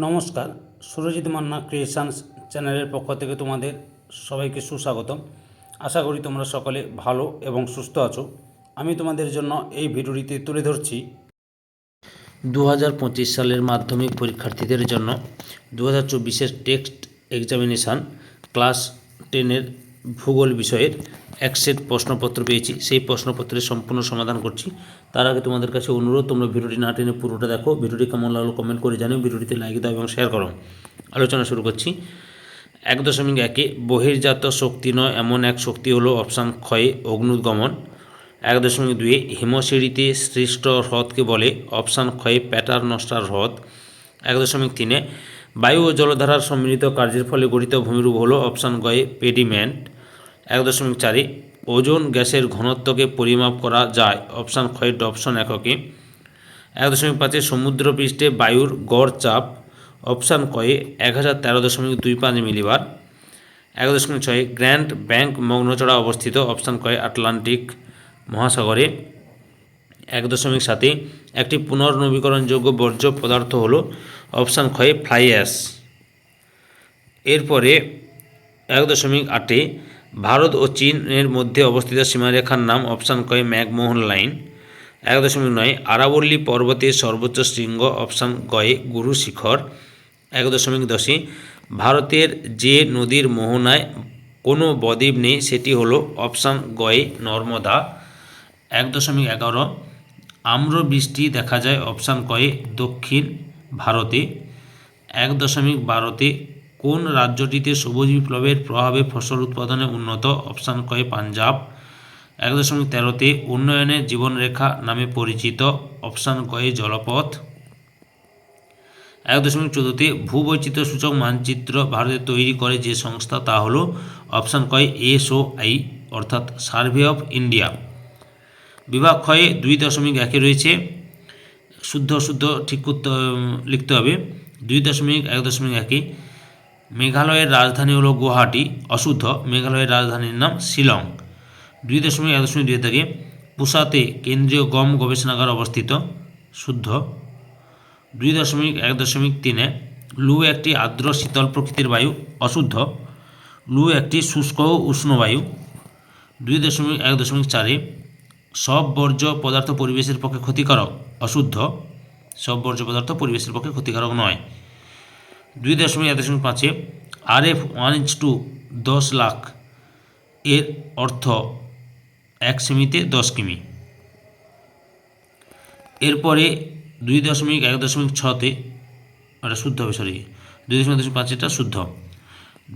নমস্কার, সুরজিৎ মান্না ক্রিয়েশনস চ্যানেলের পক্ষ থেকে তোমাদের সবাইকে সুস্বাগতম। আশা করি তোমরা সকলে ভালো এবং সুস্থ আছো। আমি তোমাদের জন্য এই ভিডিওটিতে তুলে ধরছি। দু হাজার পঁচিশ সালের মাধ্যমিক পরীক্ষার্থীদের জন্য দু হাজার চব্বিশের টেক্সট এক্সামিনেশান ক্লাস টেনের ভূগোল বিষয়ের এক সেট প্রশ্নপত্র পেয়েছি। সেই প্রশ্নপত্রের সম্পূর্ণ সমাধান করছি। তার আগে তোমাদের কাছে অনুরোধ, তোমরা ভিডিওটি না টেনে পুরোটা দেখো। ভিডিওটি কেমন লাগল কমেন্ট করে জানিও। ভিডিওটিতে লাইক দাও এবং শেয়ার করো। আলোচনা শুরু করছি। এক দশমিক একে, বহির্জাত শক্তি নয়, এমন এক শক্তি হলো অপশান ক্ষয়ে অগ্নুদ্গমন। এক দশমিক দুয়ে হিমশিড়িতে সৃষ্ট হ্রদকে বলে অপশান ক্ষয়ে প্যাটার নষ্টার হ্রদ। এক দশমিক তিনে, বায়ু ও জলধারার সম্মিলিত কার্যের ফলে গঠিত ভূমিরূপ হলো অপশান গয়ে পেডিমেন্ট। এক দশমিক চারে। ওজন গ্যাসের ঘনত্বকে পরিমাপ করা যায়। অপশান ক্ষয়ে ডপশন এককে এক দশমিক পাঁচে সমুদ্রপৃষ্ঠে বায়ুর গড় চাপ। অপশান কয়ে এক হাজার তেরো দশমিক দুই পাঁচ মিলিবার। এক দশমিক ছয়, গ্র্যান্ড ব্যাংক মগ্নচড়া অবস্থিত। অপশান কয়ে আটলান্টিক মহাসাগরে। এক দশমিক সাতে একটি পুনর্নবীকরণযোগ্য বর্জ্য পদার্থ হল অপশান ক্ষয়ে ফ্লাই অ্যাশ। এরপরে এক দশমিক আটে ভারত ও চীনের মধ্যে অবস্থিত সীমারেখার নাম অপশান কয়ে ম্যাকমোহন লাইন। এক দশমিক নয়, আরাবল্লী পর্বতের সর্বোচ্চ শৃঙ্গ অপশান গয়ে গুরু শিখর। এক দশমিক দশে ভারতের যে নদীর মোহনায় কোনো বদ্বীপ নেই, সেটি হলো অপশান গয়ে নর্মদা। এক দশমিক এগারো আম্র বৃষ্টি দেখা যায় অপশান কয়ে দক্ষিণ ভারতে। এক দশমিক বারোতে কোন রাজ্যটিতে সবুজ বিপ্লবের প্রভাবে ফসল উৎপাদনে উন্নত? অপশান কয়ে পাঞ্জাব। এক দশমিক তেরোতে উন্নয়নের জীবনরেখা নামে পরিচিত। অপশান কয়ে জলপথ। এক দশমিক চোদ্দোতে ভূবৈচিত্র্য সূচক মানচিত্র ভারতে তৈরি করে যে সংস্থা, তা হলো অপশান কয়ে এসওআই, অর্থাৎ সার্ভে অফ ইন্ডিয়া। বিভাগ ক্ষয়ে দুই দশমিক একে রয়েছে। শুদ্ধ শুদ্ধ ঠিক করতে, লিখতে হবে। দুই দশমিক এক দশমিক একে মেঘালয়ের রাজধানী হলো গুয়াহাটি, অশুদ্ধ মেঘালয়ের রাজধানীর নাম শিলং। দুই দশমিক এক দশমিক দুই থেকে পুসাতে কেন্দ্রীয় গম গবেষণাগার অবস্থিত, শুদ্ধ। দুই দশমিক এক দশমিক তিনে লু একটি আর্দ্র শীতল প্রকৃতির বায়ু, অশুদ্ধ। লু একটি শুষ্ক ও উষ্ণ বায়ু। দুই দশমিক এক দশমিক চারে সব বর্জ্য পদার্থ পরিবেশের পক্ষে ক্ষতিকারক, অশুদ্ধ। সব বর্জ্য পদার্থ পরিবেশের পক্ষে ক্ষতিকারক নয়। দুই দশমিক এক দশমিক পাঁচে আর এফ ওয়ান ইঞ্চ টু দশ লাখ এর অর্থ এক সেমিতে দশ কিমি। এরপরে দুই দশমিক এক দশমিক ছতে ওটা শুদ্ধ হবে সরি দুই দশমিক দশমিক পাঁচ এটা শুদ্ধ।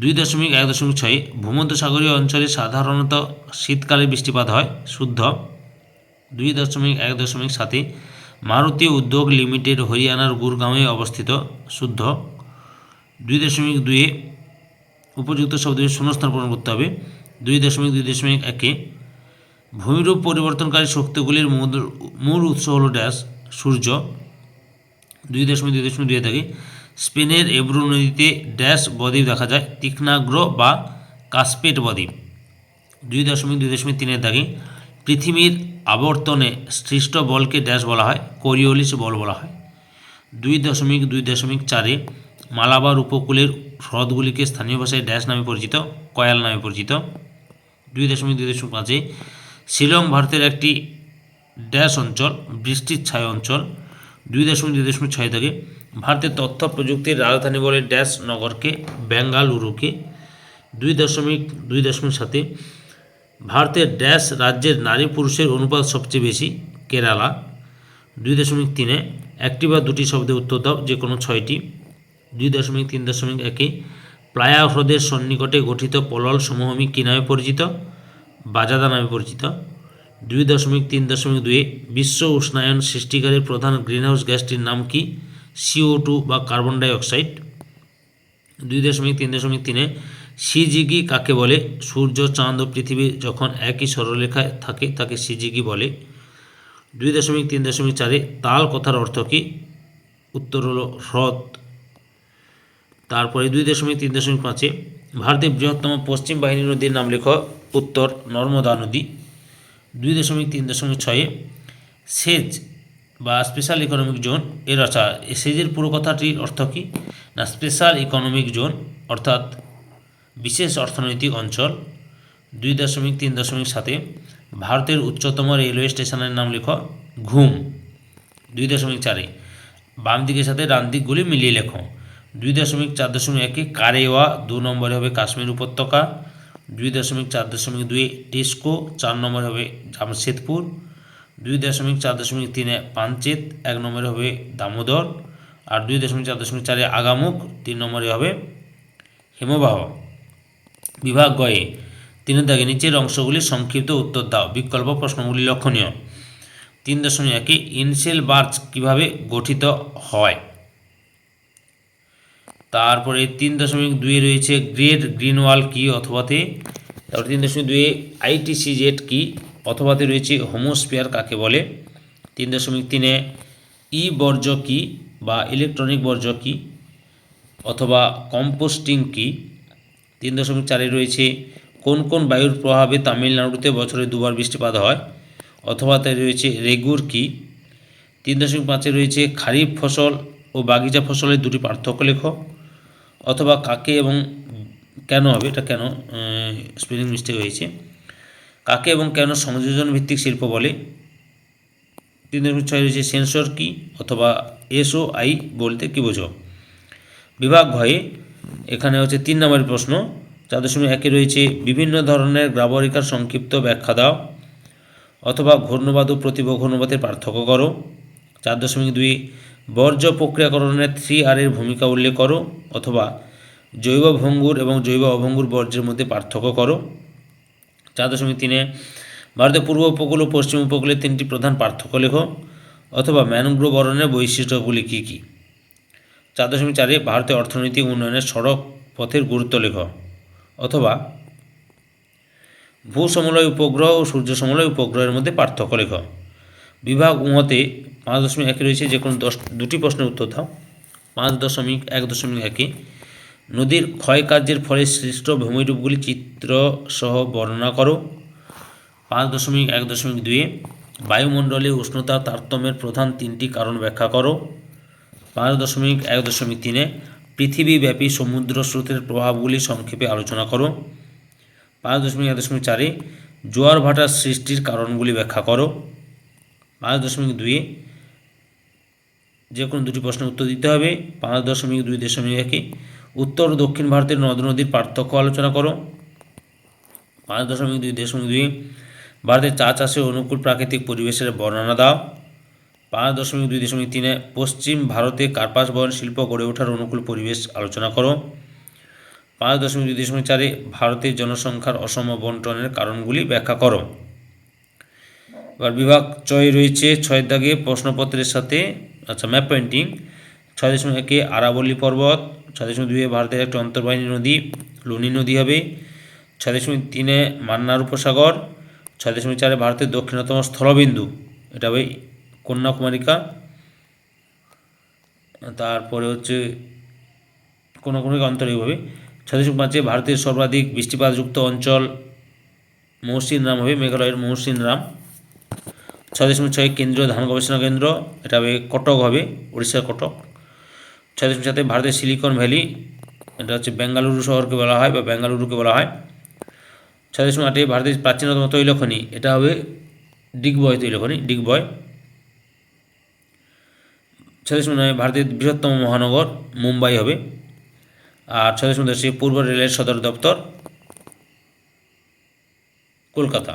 দুই দশমিক এক দশমিক ছয় ভূমধ্যসাগরীয় অঞ্চলে সাধারণত শীতকালে বৃষ্টিপাত হয়, শুদ্ধ। দুই দশমিক এক দশমিক সাতে মারুতি উদ্যোগ লিমিটেড হরিয়ানার গুরগাঁওয়ে অবস্থিত, শুদ্ধ। দুই দশমিক দুয়ে উপযুক্ত শব্দের শূন্যস্থান পূরণ করতে হবে। দুই দশমিক দুই দশমিক একে ভূমিরূপ পরিবর্তনকারী শক্তিগুলির মূল- উৎস হল ড্যাশ, সূর্য। দুই দশমিক দুই দশমিক দুয়ে থেকে। স্পেনের এব্রু নদীতে ড্যাশ বদ্বীপ দেখা যায় তীক্ষ্ণাগ্র বা কাসপেট বদ্বীপ। দুই দশমিক দুই দশমিক তিনের দাগে পৃথিবীর আবর্তনে সৃষ্ট বলকে ড্যাশ বলা হয়, কোরিওলিস বল বলা হয়। দুই দশমিক দুই দশমিক চারে মালাবার উপকূলের হ্রদগুলিকে স্থানীয় ভাষায় ড্যাশ নামে পরিচিত, কয়াল নামে পরিচিত। দুই দশমিক দুই দশমিক পাঁচে শিলং ভারতের একটি ড্যাশ অঞ্চল, বৃষ্টির ছায় অঞ্চল। দুই দশমিক দুই দশমিক ছয় থেকে ভারতের তথ্য প্রযুক্তির রাজধানী বলে ড্যাশ নগরকে, বেঙ্গালুরুকে। দুই দশমিক দুই দশমিক সাথে ভারতের ড্যাশ রাজ্যের নারী পুরুষের অনুপাত সবচেয়ে বেশি, কেরালা। দুই দশমিক তিনে একটি বা দুটি শব্দে উত্তর দাও, যে কোনো ছয়টি। দুই দশমিক তিন দশমিক একে প্লায়া হ্রদের সন্নিকটে গঠিত পলল সমভূমি কী নামে পরিচিত? বাজাদা নামে পরিচিত। দুই দশমিক তিন দশমিক দুয়ে বিশ্ব উষ্ণায়ন সৃষ্টিকারী প্রধান গ্রিনহাউস গ্যাসটির নাম কি? সিও টু বা কার্বন ডাই অক্সাইড দুই দশমিক তিন দশমিক তিনে সিজিগি কাকে বলে? সূর্য, চাঁদ ও পৃথিবী যখন একই সরলরেখায় থাকে, তাকে সিজিগি বলে। দুই দশমিক তিন দশমিক চারে তাল কথার অর্থ কী? উত্তর হলো হ্রদ। তারপরে দুই দশমিক, তিন দশমিক পাঁচে ভারতের বৃহত্তম পশ্চিম বাহিনী নদীর নাম লেখ উত্তর নর্মদা নদী। দুই দশমিক, তিন দশমিক ছয়ে সেচ বা স্পেশাল ইকোনমিক জোন এর আচ্ছা সেজের পুরো কথাটির অর্থ কী? না স্পেশাল ইকোনমিক জোন অর্থাৎ বিশেষ অর্থনৈতিক অঞ্চল। দুই দশমিক, তিন দশমিক সাতে ভারতের উচ্চতম রেলওয়ে স্টেশনের নাম লেখ ঘুম। দুই দশমিক চারে বাম দিকের সাথে ডান দিকগুলি মিলিয়ে লেখো। দুই দশমিক চার দশমিক একে কারেওয়া দু নম্বরে হবে কাশ্মীর উপত্যকা। দুই দশমিক চার দশমিক দুই টেস্কো, চার নম্বরে হবে জামশেদপুর। দুই দশমিক চার দশমিক তিনে পাঞ্চেত এক নম্বরে হবে দামোদর। আর দুই দশমিক চার দশমিক চারে আগামুখ তিন নম্বরে হবে হিমবাহ। বিভাগ গয়ে তিনের দাগে নিচের অংশগুলি সংক্ষিপ্ত উত্তর দাও। বিকল্প প্রশ্নগুলি লক্ষণীয়। তিন দশমিক একে ইনসেল বার্চ কীভাবে গঠিত হয়? তারপরে তিন দশমিক দুয়ে রয়েছে গ্রেট গ্রিন ওয়াল কি অথবাতে? তারপরে তিন দশমিক দুয়ে আইটিসি জেট কি অথবাতে রয়েছে হোমোস্পিয়ার কাকে বলে? তিন দশমিক তিনে ই বর্জ্য কি বা ইলেকট্রনিক বর্জ্য কি অথবা কম্পোস্টিং কি? তিন দশমিক চারে রয়েছে কোন কোন বায়ুর প্রভাবে তামিলনাড়ুতে বছরে দুবার বৃষ্টিপাত হয়? অথবা তাই রয়েছে রেগুর কি? তিন দশমিক পাঁচে রয়েছে খারিফ ফসল ও বাগিচা ফসলের দুটি পার্থক্য লেখ। অথবা কাকে এবং কেন হবে, এটা কেন স্পেলিং মিস্টেক হয়েছে। কাকে এবং কেন সংযোজন ভিত্তিক শিল্প বলে? তিন দশমিক ছয় রয়েছে সেন্সর কি অথবা এসও আই বলতে কী বোঝো? বিভাগ ভয়ে এখানে হচ্ছে তিন নম্বরের প্রশ্ন। চার দশমিক একে রয়েছে, বিভিন্ন ধরনের ব্যবহারিকার সংক্ষিপ্ত ব্যাখ্যা দাও অথবা ঘূর্ণবাদ ও প্রতিভ ঘূর্ণবাদের পার্থক্য করো। চার দশমিক দুই বর্জ্য প্রক্রিয়াকরণের থ্রি আর এর ভূমিকা উল্লেখ করো অথবা জৈব ভঙ্গুর এবং জৈব অভঙ্গুর বর্জ্যের মধ্যে পার্থক্য করো। চার দশমিক তিনে, ভারতের পূর্ব উপকূল ও পশ্চিম উপকূলের তিনটি প্রধান পার্থক্য লেখো অথবা ম্যানগ্রোভ অরণ্যের বৈশিষ্ট্যগুলি কী কী? চার দশমিক চারে ভারতের অর্থনৈতিক উন্নয়নের সড়ক পথের গুরুত্ব লেখ অথবা ভূ সমলয় উপগ্রহ ও সূর্য সমলয় উপগ্রহের মধ্যে পার্থক্য লেখ। বিভাগ উমতে পাঁচ দশমিক একে রয়েছে যে কোনো দশ, দুটি প্রশ্নের উত্তর দাও। পাঁচ দশমিক এক দশমিক একে। নদীর ক্ষয়কার্যের ফলে সৃষ্ট ভূমিরূপগুলি চিত্র সহ বর্ণনা করো। পাঁচ দশমিক এক দশমিক দুয়ে বায়ুমণ্ডলে উষ্ণতা তারতম্যের প্রধান তিনটি কারণ ব্যাখ্যা করো। পাঁচ দশমিক এক দশমিক তিনে পৃথিবীব্যাপী সমুদ্র স্রোতের প্রভাবগুলি সংক্ষেপে আলোচনা করো। পাঁচ দশমিক এক দশমিক চারে জোয়ার ভাটার সৃষ্টির কারণগুলি ব্যাখ্যা করো। পাঁচ দশমিক দুয়ে যে কোনো দুটি প্রশ্নের উত্তর দিতে হবে। পাঁচ দশমিক দুই দশমিক একে। উত্তর ও দক্ষিণ ভারতের নদ নদীর পার্থক্য আলোচনা করো। পাঁচ দশমিক দুই দশমিক দুই। ভারতের চা চাষে অনুকূল প্রাকৃতিক পরিবেশের বর্ণনা দাও। পাঁচ দশমিক দুই দশমিক তিনে পশ্চিম ভারতে কার্পাস বয়ন শিল্প গড়ে ওঠার অনুকূল পরিবেশ আলোচনা করো। পাঁচ দশমিক দুই দশমিক চারে ভারতের জনসংখ্যার অসম বন্টনের কারণগুলি ব্যাখ্যা করো। এবার বিভাগ ছয় রয়েছে। ছয় দাগে প্রশ্নপত্রের সাথে আচ্ছা ম্যাপ পেন্টিং ছয় দশমিক একে আরাবল্লী পর্বত, ছয় দশমিক দুয়ে ভারতের একটি অন্তর্বাহিনী নদী, লুনি নদী হবে, ছয় দশমিক তিনে মান্নার উপসাগর, ছয় দশমিক চারে ভারতের দক্ষিণতম স্থলবিন্দু, এটা হবে কন্যাকুমারিকা। তারপরে হচ্ছে কোনো কোনো অন্তরে হবে, ছয় দশমিক পাঁচে ভারতের সর্বাধিক বৃষ্টিপাতযুক্ত অঞ্চল মৌসিনরাম হবে, মেঘালয়ের মৌসিনরাম ছয় দশমিক ছয় কেন্দ্রীয় ধান গবেষণা কেন্দ্র, এটা হবে কটক হবে উড়িষ্যার কটক। ছয় দশমিক সাথে ভারতের সিলিকন ভ্যালি, এটা হচ্ছে বেঙ্গালুরু শহরকে বলা হয় বা বেঙ্গালুরুকে বলা হয়। ছয় দশমিক আটে ভারতের প্রাচীনতম তৈলখনি, এটা হবে ডিগবয় তৈলখনি, ডিগবয়। ছয় দশমিক নয়, ভারতের বৃহত্তম মহানগর, মুম্বাই হবে। আর ছয় দশমিক দশে পূর্ব রেলের সদর দপ্তর, কলকাতা।